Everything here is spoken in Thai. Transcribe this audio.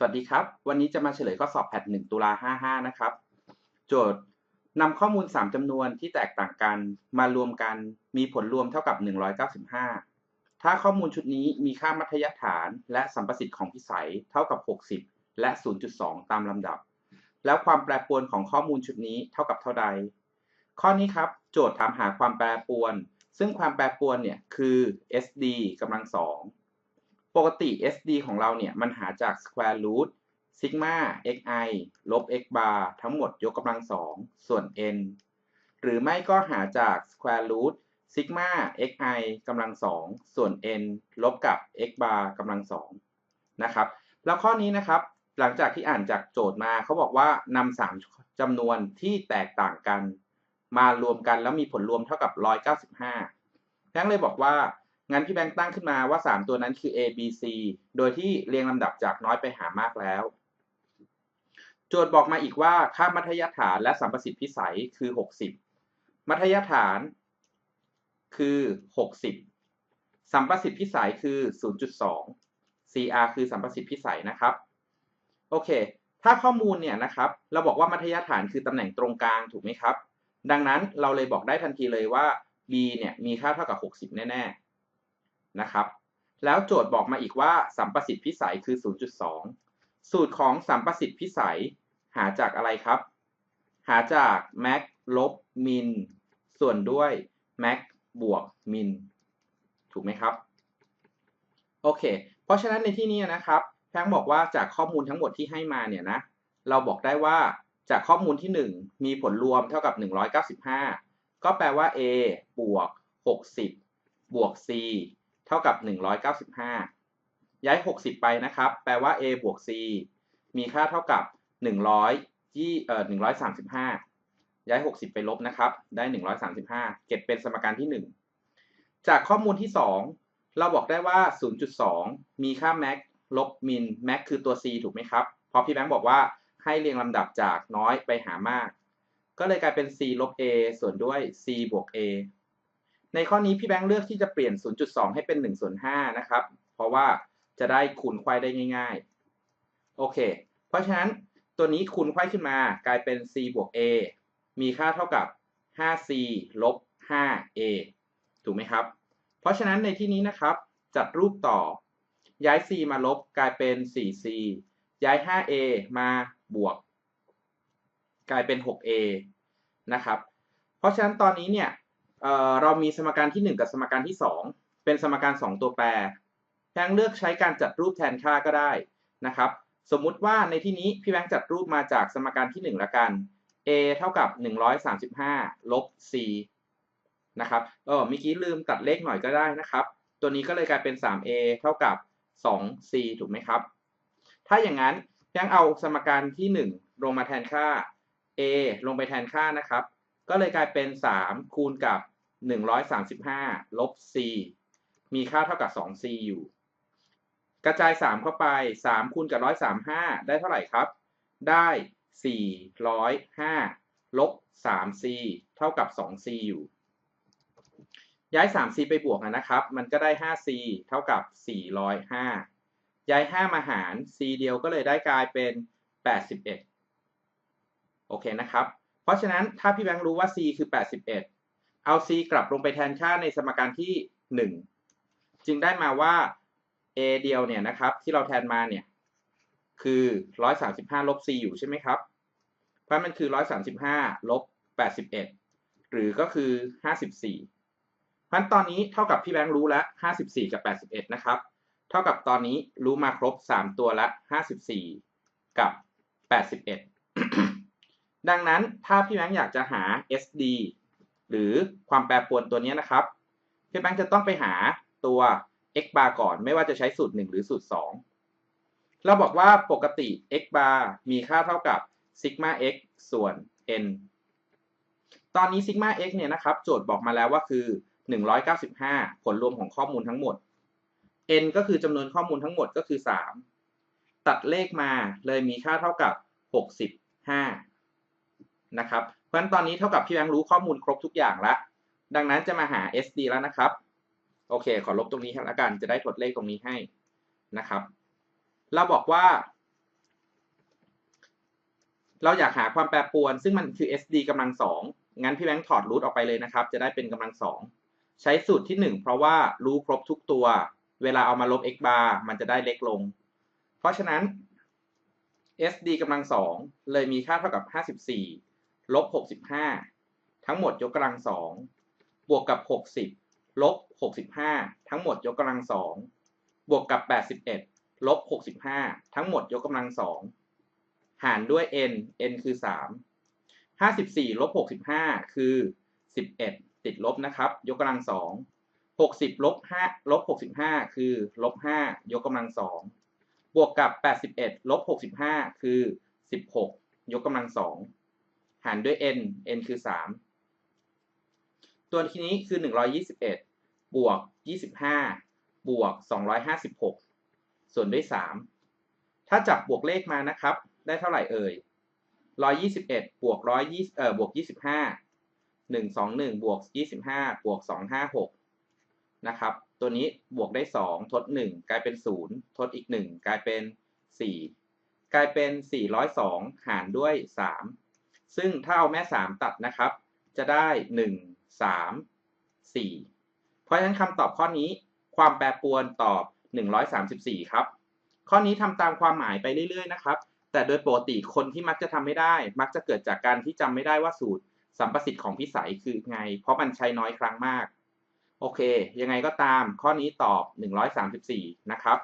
สวัสดีครับ วันนี้จะมาเฉลยข้อสอบแพท1ตุลา55 นะครับ โจทย์นำข้อมูล 3จำนวนที่แตกต่างกันมารวมกันมีผลรวมเท่ากับ 195 ถ้าข้อมูลชุดนี้มีค่ามัธยฐาน และสัมประสิทธิ์ของพิสัยเท่ากับ 60 และ 0.2 ตามลำดับ แล้วความแปรปรวนของข้อมูลชุดนี้เท่ากับเท่าใด ข้อนี้ครับ โจทย์ถามหาความแปรปรวน ซึ่งความแปรปรวนเนี่ยคือ SD กำลังสอง ปกติ SD ของเราเนี่ย มันหาจาก square root sigma xi ลบ x bar ทั้งหมดยกกำลังสองส่วน n หรือไม่ก็หาจาก square root sigma xi กำลังสองส่วน n ลบกับ x bar กำลังสองนะครับ แล้วข้อนี้นะครับ หลังจากที่อ่านจากโจทย์มาเขาบอกว่านำสามจำนวนที่แตกต่างกัน มารวมกันแล้วมีผลรวมเท่ากับ 195แบงค์เลยบอกว่า งั้นพี่แบงค์ตั้งขึ้นมาว่า 3 ตัวนั้นคือ A B C โดยที่เรียงลำดับจากน้อยไปหามากแล้ว โจทย์บอกมาอีกว่าค่ามัธยฐานและสัมประสิทธิ์พิสัยคือ 60 มัธยฐานคือ 60 สัมประสิทธิ์พิสัยคือ 0.2 CR คือสัมประสิทธิ์พิสัยนะครับ โอเค ถ้าข้อมูลเนี่ยนะครับ เราบอกว่ามัธยฐานคือตำแหน่งตรงกลางถูกไหมครับ ดังนั้นเราเลยบอกได้ทันทีเลยว่า b เนี่ยมีค่าเท่ากับ 60 แน่ๆ นะครับ แล้วโจทย์บอกมาอีกว่าสัมประสิทธิ์พิสัยคือ 0.2 สูตรของสัมประสิทธิ์พิสัยหาจากอะไรครับ หาจาก max ลบ min ส่วนด้วย max บวก min ถูกไหมครับ โอเค เพราะฉะนั้นในที่นี้นะครับแพงบอกว่าจากข้อมูลทั้งหมดที่ให้มาเนี่ยนะเราบอกได้ว่าจากข้อมูลที่ 1 มีผลรวมเท่ากับ 195 ก็แปลว่า a บวก 60 บวก c เท่ากับ 195 ย้าย 60 ไปนะครับ แปลว่า a บวก c มีค่าเท่ากับ 100ยี่เอ่อ135 ย้าย 60 ไปลบนะครับ ได้ 135 เก็บเป็นสมการที่ 1 จากข้อมูลที่ 2 เราบอกได้ว่า 0.2 มีค่า max ลบ min max คือตัว c ถูกไหมครับ เพราะพี่แบงค์บอกว่าให้เรียงลำดับจากน้อยไปหามาก ก็เลยกลายเป็น c ลบ a ส่วนด้วย c บวก a ในข้อนี้พี่แบงค์เลือกที่จะเปลี่ยน 0.2 ให้เป็น 1 ส่วน5นะครับ เพราะว่าจะได้คูณไขว้ได้ง่าย ๆ โอเค เพราะฉะนั้นตัวนี้คูณไขว้ขึ้นมากลายเป็น c บวก a มีค่าเท่ากับ 5c ลบ 5a ถูกไหมครับ เพราะฉะนั้นในที่นี้นะครับ จัดรูปต่อ ย้าย c มาลบกลายเป็น 4c ย้าย 5a มาบวก กลายเป็น 6a นะครับ เพราะฉะนั้นตอนนี้เนี่ย เรามีสมการที่ 1 กับสมการที่ 2 เป็นสมการ 2 ตัวแปรแพงเลือกใช้การจัดรูปแทนค่าก็ได้นะครับ สมมุติว่าในที่นี้พี่แบงค์จัดรูปมาจากสมการที่ 1 ละกัน a เท่ากับ 135 ลบ c นะครับเออเมื่อกี้ลืมตัดเลขหน่อยก็ได้นะครับ ตัวนี้ก็เลยกลายเป็น 3a เท่ากับ 2c ถูกไหมครับ ถ้าอย่างนั้นยังเอาสมการที่ 1 ลงมาแทนค่า a ลงไปแทนค่านะครับ ก็เลยกลายเป็น 3 คูณกับ 135 ลบ c มีค่าเท่ากับ 2c อยู่ กระจาย 3 เข้าไป 3 คูณกับ 135 ได้เท่าไหร่ครับ ได้ 405 ลบ 3c เท่ากับ 2c อยู่ ย้าย 3c ไปบวกนะครับ มันก็ได้ 5c เท่ากับ 405 ย้าย 5 มาหาร c เดียวก็เลยได้กลายเป็น 81 โอเคนะครับ ราะฉะนั้นถ้าพี่แบงค์รู้ว่า c คือ 81 เอา c กลับลงไปแทนค่าในสมการที่ 1 จึงได้มาว่า a เดียวเนี่ยนะครับที่เราแทนมาเนี่ยคือ 135 ลบ c อยู่ใช่ไหมครับ เพราะมันคือ 135 ลบ 81 หรือก็คือ 54 เพราะตอนนี้เท่ากับพี่แบงค์รู้แล้ว54 กับ 81 นะครับ เท่ากับตอนนี้รู้มาครบ 3 ตัวละ 54 กับ 81 ดังนั้นถ้าพี่แบงค์อยากจะหา SD หรือความแปรปรวนตัวนี้นะครับ พี่แบงค์จะต้องไปหาตัว x bar ก่อน ไม่ว่าจะใช้สูตร 1 หรือสูตร 2 เราบอกว่าปกติ x bar มีค่าเท่ากับ sigma x ส่วน n ตอนนี้ sigma x เนี่ยนะครับ โจทย์บอกมาแล้วว่าคือ 195 ผลรวมของข้อมูลทั้งหมด n ก็คือจำนวนข้อมูลทั้งหมดก็คือ 3 ตัดเลขมาเลยมีค่าเท่ากับ 65 นะครับ เพราะฉะนั้นตอนนี้เท่ากับพี่แบงค์รู้ข้อมูลครบทุกอย่างแล้วดังนั้นจะมาหา SD แล้วนะครับ โอเค ขอลบตรงนี้แล้วกัน จะได้ถดเลขตรงนี้ให้นะครับ เราบอกว่า เราอยากหาความแปรปรวน ซึ่งมันคือ SD กำลังสองงั้นพี่แบงค์ถอดรูทออกไปเลยนะครับ จะได้เป็นกำลังสองใช้สูตรที่หนึ่งเพราะว่ารู้ครบทุกตัว เวลาเอามาลบ x bar มันจะได้เล็กลง เพราะฉะนั้น SD กำลังสองเลยมีค่าเท่ากับ 54 ลบ 65 ทั้งหมดยกกำลังสองบวกกับ 60 ลบ 65 ทั้งหมดยกกำลังสองบวกกับ 81 ลบ 65 ทั้งหมดยกกำลังสองหารด้วย n n คือ 3 54 ลบ 65 คือ 11 ติดลบนะครับ ยกกำลังสอง60 ลบ5ลบ 65 คือ ลบ 5 ยกกำลังสองบวกกับ 81 ลบ 65 คือ 16 ยกกำลังสอง หารด้วย n n คือ 3 ตัวทีนี้คือ 121 บวก 25 บวก 256 ส่วนด้วย 3 ถ้าจับบวกเลขมานะครับ ได้เท่าไหร่เอ่ย 121 บวก120เอ่อบวก 25 121 บวก 25 บวก 256 นะครับ ตัวนี้บวกได้ 2 ทด 1 กลายเป็น 0 ทดอีก 1 กลายเป็น 4 กลายเป็น 402 หารด้วย 3 ซึ่งถ้าเอาแม่ 3 ตัดนะครับ จะได้ 1 3 4 เพราะฉะนั้นคำตอบข้อนี้ความแปรปรวนตอบ 134 ครับ ข้อนี้ทำตามความหมายไปเรื่อย ๆ นะครับ แต่โดยปกติคนที่มักจะทำไม่ได้ มักจะเกิดจากการที่จำไม่ได้ว่าสูตรสัมประสิทธิ์ของพิสัยคือไง เพราะมันใช้น้อยครั้งมาก โอเค ยังไงก็ตามข้อนี้ตอบ 134 นะครับ